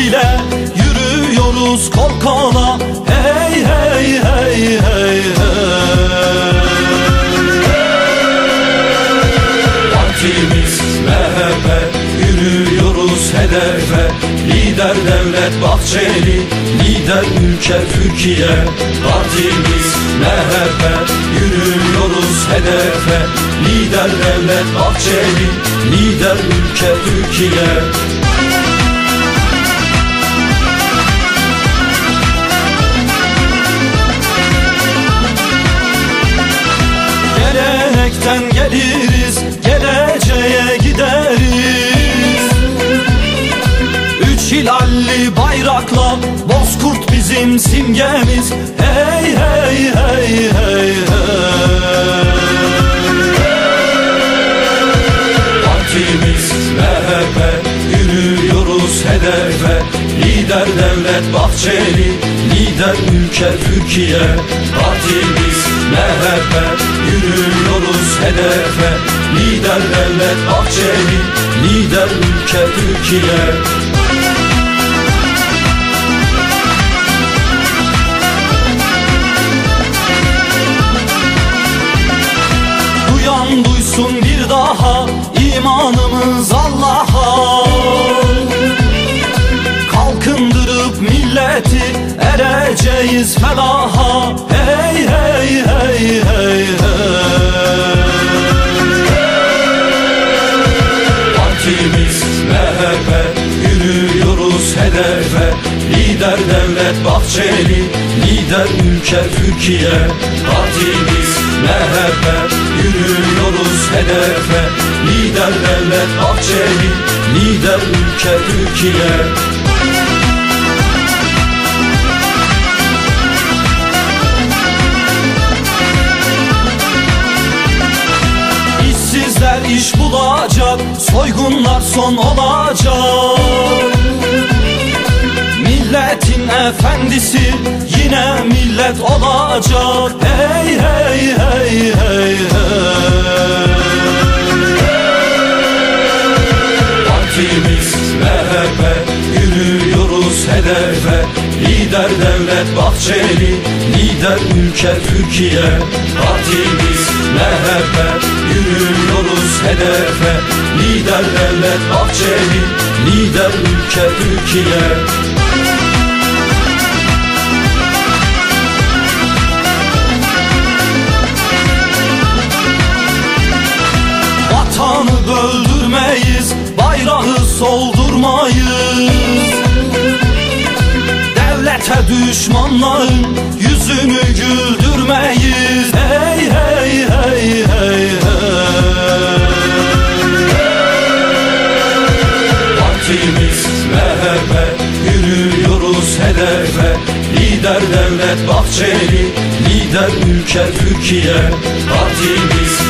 ile Yürüyoruz kol kola Hey hey hey hey hey. Partimiz MHP Yürüyoruz hedefe. Lider devlet Bahçeli Lider ülke Türkiye. Partimiz MHP Yürüyoruz hedefe. Lider devlet Bahçeli Lider ülke Türkiye Gelenekten geliriz Geleceğe gideriz. Üç hilalli bayrakla Bozkurt bizim simgemiz. Hey hey hey hey hey. Partimiz MHP Yürüyoruz hedefe. Lider devlet Bahçeli Lider ülke Türkiye. Partimiz MHP Yürüyoruz hedefe. Lider devlet Bahçeli Lider ülke Türkiye. Duyan duysun bir daha imanımız Allah'a. Kalkındırıp milleti ereceğiz felaha hedefe Lider devlet Bahçeli Lider ülke Türkiye. Partimiz MHP Yürüyoruz hedefe. Lider devlet Bahçeli Lider ülke Türkiye. İşsizler iş bulacak Soygunlar son olacak Milletin efendisi yine millet olacak. Hey hey hey hey hey. Partimiz MHP Yürüyoruz hedefe. Lider devlet Bahçeli Lider ülke Türkiye. Partimiz MHP Yürüyoruz hedefe. Lider devlet Bahçeli Lider ülke Türkiye Devlete düşmanların yüzünü güldürmeyiz. Hey hey hey hey hey. Partimiz MHP Yürüyoruz hedefe. Lider devlet Bahçeli Lider ülke Türkiye. Partimiz